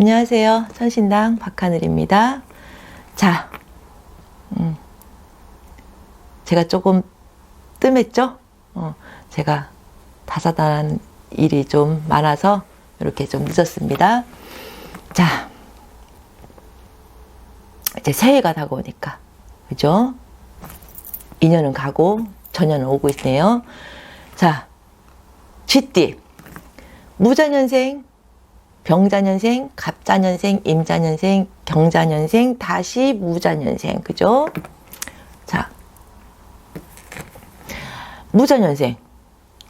안녕하세요. 천신당 박하늘입니다. 자, 음, 제가 조금 뜸했죠? 어, 제가 다사다난 일이 좀 많아서 이렇게 좀 늦었습니다. 자, 이제 새해가 다가오니까, 그죠? 2년은 가고, 전년은 오고 있네요. 자, 쥐띠. 무자년생, 병자년생, 갑자년생, 임자년생, 경자년생, 다시 무자년생. 그죠? 자. 무자년생.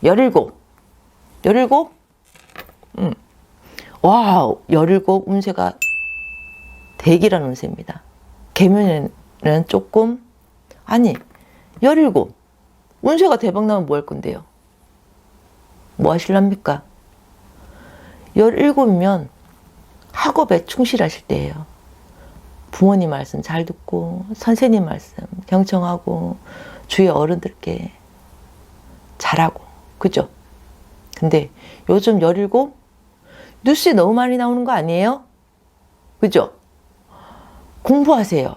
17. 17? 음. 와, 17 운세가 대기라는 운세입니다. 개면에는 조금, 아니, 17. 운세가 대박 나면 뭐 할 건데요? 뭐 하실랍니까? 17이면 학업에 충실하실 때예요. 부모님 말씀 잘 듣고 선생님 말씀 경청하고 주위 어른들께 잘하고 그죠? 근데 요즘 17 뉴스에 너무 많이 나오는 거 아니에요? 그죠? 공부하세요.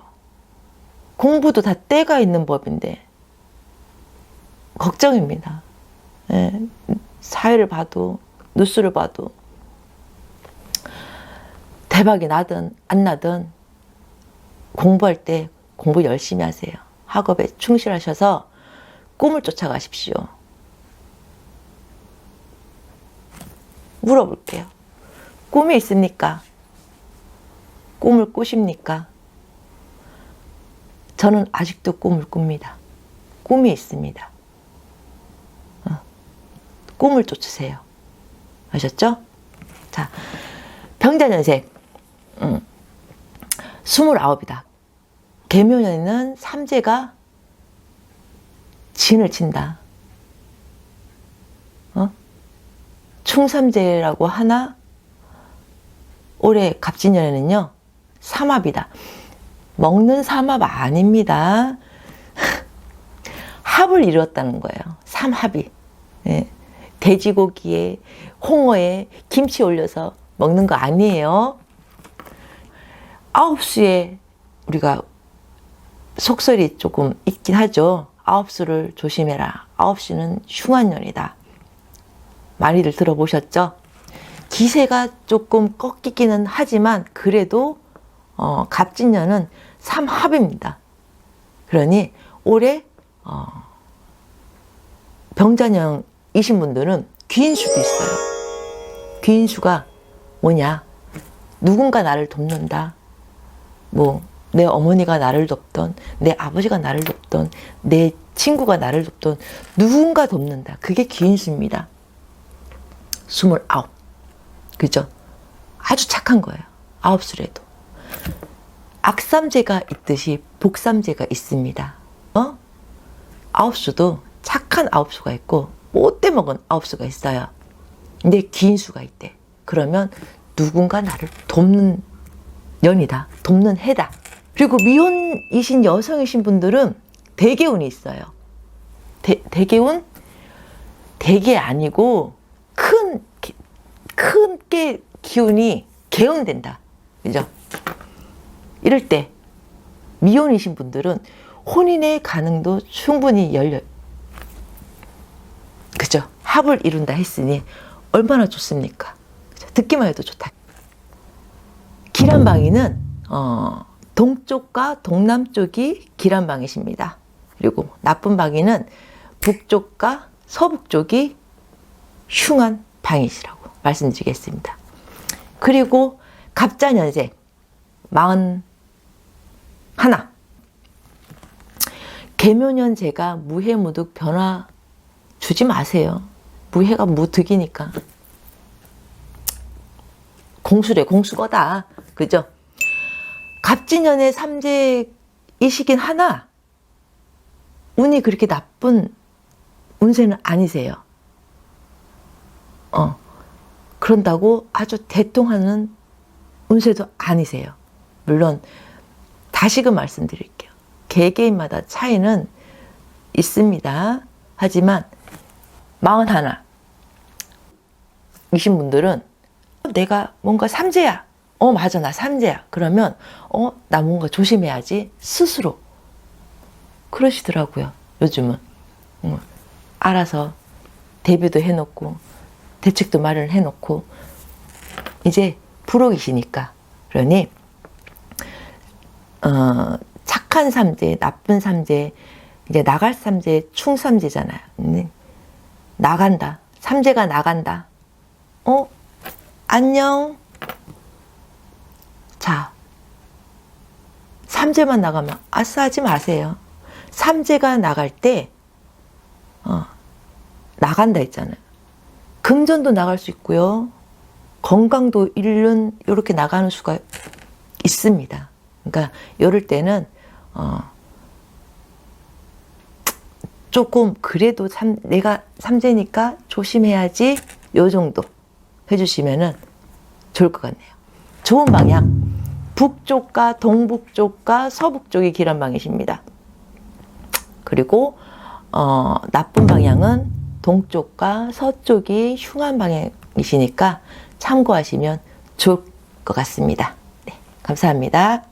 공부도 다 때가 있는 법인데 걱정입니다. 예, 사회를 봐도 뉴스를 봐도 대박이 나든 안 나든 공부할 때 공부 열심히 하세요. 학업에 충실하셔서 꿈을 쫓아가십시오. 물어볼게요. 꿈이 있습니까? 꿈을 꾸십니까? 저는 아직도 꿈을 꿉니다. 꿈이 있습니다. 어. 꿈을 쫓으세요. 아셨죠? 자, 병자년생. 음. 29이다. 개묘년에는 삼재가 진을 친다. 어? 충삼재라고 하나 올해 갑진년에는요 삼합이다. 먹는 삼합 아닙니다. 합을 이루었다는 거예요. 삼합이. 예. 돼지고기에 홍어에 김치 올려서 먹는 거 아니에요. 아홉 수에 우리가 속설이 조금 있긴 하죠. 아홉 수를 조심해라. 아홉 수는 흉한 년이다. 많이들 들어보셨죠? 기세가 조금 꺾이기는 하지만 그래도 어, 갑진년은 삼합입니다. 그러니 올해 어, 병자년이신 분들은 귀인수도 있어요. 귀인수가 뭐냐? 누군가 나를 돕는다. 뭐, 내 어머니가 나를 돕던, 내 아버지가 나를 돕던, 내 친구가 나를 돕던, 누군가 돕는다. 그게 귀인수입니다. 스물아홉. 그죠? 아주 착한 거예요. 아홉 수래도. 악삼재가 있듯이 복삼재가 있습니다. 어? 아홉 수도 착한 아홉 수가 있고, 못돼 먹은 아홉 수가 있어요. 근데 긴 수가 있대. 그러면 누군가 나를 돕는 년이다. 돕는 해다. 그리고 미혼이신 여성이신 분들은 대개운이 있어요. 대, 대개운? 대개 아니고 큰, 큰 게 기운이 개운된다. 그죠? 이럴 때 미혼이신 분들은 혼인의 가능도 충분히 열려. 그죠? 합을 이룬다 했으니 얼마나 좋습니까? 듣기만 해도 좋다. 기란방위는 어, 동쪽과 동남쪽이 기란방위십니다. 그리고 나쁜 방위는 북쪽과 서북쪽이 흉한 방이시라고 말씀드리겠습니다. 그리고 갑자년생 마흔 하나 개묘년제가 무해무득 변화 주지 마세요. 무해가 무득이니까. 공수래 공수거다. 그죠? 갑진년의 삼재이시긴 하나 운이 그렇게 나쁜 운세는 아니세요. 어. 그런다고 아주 대통하는 운세도 아니세요. 물론 다시금 말씀드릴게요. 개개인마다 차이는 있습니다. 하지만 마흔 하나 이신 분들은 내가 뭔가 삼재야. 어 맞아 나 삼재야. 그러면 어 나 뭔가 조심해야지. 스스로. 그러시더라고요 요즘은. 응. 알아서 대비도 해놓고 대책도 마련해 놓고. 이제 부록이시니까. 그러니 어, 착한 삼재 나쁜 삼재 이제 나갈 삼재 충삼재잖아요. 네. 나간다. 삼재가 나간다. 어 안녕. 자 삼재만 나가면 아싸 하지 마세요. 삼재가 나갈 때 어, 나간다 했잖아요. 금전도 나갈 수 있고요. 건강도 잃는 이렇게 나가는 수가 있습니다. 그러니까 이럴 때는 어 조금 그래도 삼, 내가 삼재니까 조심해야지. 요 정도 해주시면은 좋을 것 같네요. 좋은 방향 북쪽과 동북쪽과 서북쪽이 길한 방이십니다. 그리고 어, 나쁜 방향은 동쪽과 서쪽이 흉한 방향이시니까 참고하시면 좋을 것 같습니다. 네, 감사합니다.